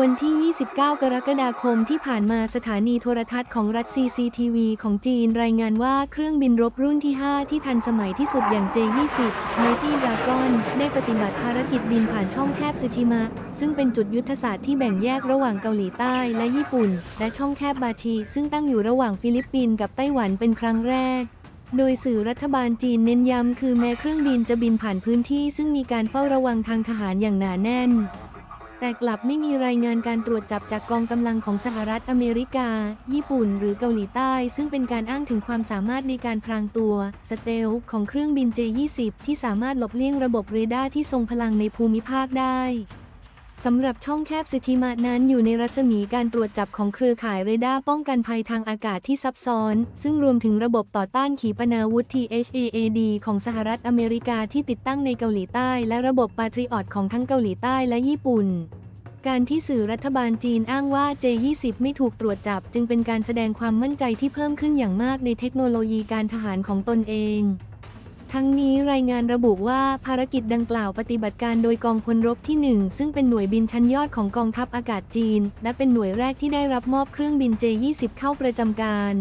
วันที่ 29 กรกฎาคมที่ผ่านมาสถานีโทรทัศน์ของรัฐ CCTV ของจีนรายงานว่าเครื่องบินรบรุ่นที่ 5 ที่ทันสมัยที่สุดอย่าง J-20 Mighty Dragon ได้ปฏิบัติภารกิจบินผ่านช่องแคบสึชิมะ ซึ่งเป็นจุดยุทธศาสตร์ที่แบ่งแยกระหว่างเกาหลีใต้และญี่ปุ่น และช่องแคบบาชี ซึ่งตั้งอยู่ระหว่างฟิลิปปินส์กับไต้หวันเป็นครั้งแรกโดยสื่อรัฐบาลจีนเน้นย้ำคือแม้เครื่องบินจะบินผ่านพื้นที่ซึ่งมีการเฝ้าระวังทางทหารอย่างหนาแน่น แต่กลับไม่มีรายงานการตรวจจับจากกองกำลังของสหรัฐอเมริกา ญี่ปุ่น หรือเกาหลีใต้ ซึ่งเป็นการอ้างถึงความสามารถในการพรางตัว สเตล ของเครื่องบิน J-20 ที่สามารถหลบเลี่ยงระบบเรดาร์ที่ทรงพลังในภูมิภาคได้ สำหรับช่องแคบสิทธิมานั้นอยู่ในรัศมีการตรวจจับของเครือข่ายเรดาร์ป้องกันภัยทางอากาศที่ซับซ้อน ซึ่งรวมถึงระบบต่อต้านขีปนาวุธ THAAD ของสหรัฐอเมริกาที่ติดตั้งในเกาหลีใต้ และระบบปาทริออตของทั้งเกาหลีใต้และญี่ปุ่น การที่สื่อรัฐบาลจีนอ้างว่า J20 ไม่ถูกตรวจจับ จึงเป็นการแสดงความมั่นใจที่เพิ่มขึ้นอย่างมากในเทคโนโลยีการทหารของตนเอง ทั้งนี้รายงานระบุว่าภารกิจดังกล่าวปฏิบัติการโดยกองพลรบที่ 1 ซึ่งเป็นหน่วยบินชั้นยอดของกองทัพอากาศจีน และเป็นหน่วยแรกที่ได้รับมอบเครื่องบิน J20 เข้าประจำการ